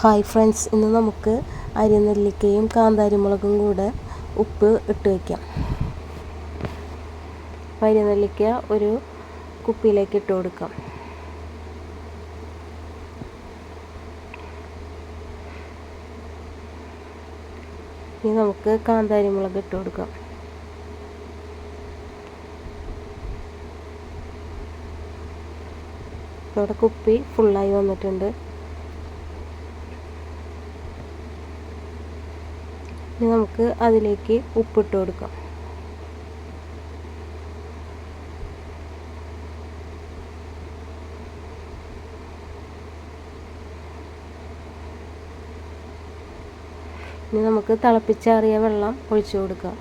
Hi friends ഇന്ന് നമുക്ക് അരിനെല്ലിക്കയും കാന്താരിമുളകും കൂടെ ഉപ്പ് ഇട്ട് വയ്ക്കാം അരിനെല്ലിക്ക ഒരു കുപ്പിയിലേക്ക് ഇട്ട് കൊടുക്കാം. ഇനി നമുക്ക് കാന്താരിമുളക് ഇട്ട് കൊടുക്കാം. ഇവിടെ കുപ്പി ഫുള്ളായി വന്നിട്ടുണ്ട്. ഇനി നമുക്ക് അതിലേക്ക് ഉപ്പിട്ട് കൊടുക്കാം. ഇനി നമുക്ക് തിളപ്പിച്ചാറിയ വെള്ളം ഒഴിച്ചു കൊടുക്കാം.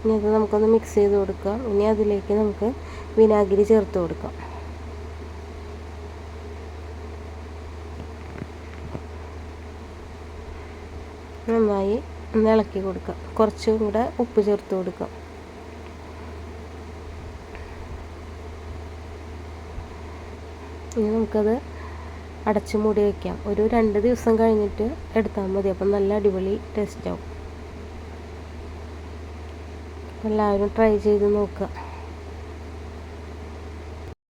ഇനി അത് നമുക്കൊന്ന് മിക്സ് ചെയ്ത് കൊടുക്കാം. ഇനി അതിലേക്ക് നമുക്ക് വിനാഗിരി ചേർത്ത് കൊടുക്കാം. നന്നായി ഇളക്കി കൊടുക്കാം. കുറച്ചും കൂടെ ഉപ്പ് ചേർത്ത് കൊടുക്കാം. ഇനി നമുക്കത് അടച്ച് മൂടി വയ്ക്കാം ഒരു രണ്ട് ദിവസം കഴിഞ്ഞിട്ട് എടുത്താൽ മതി. അപ്പം നല്ല അടിപൊളി ടേസ്റ്റ് ആവും. എല്ലാവരും ട്രൈ ചെയ്ത് നോക്കുക.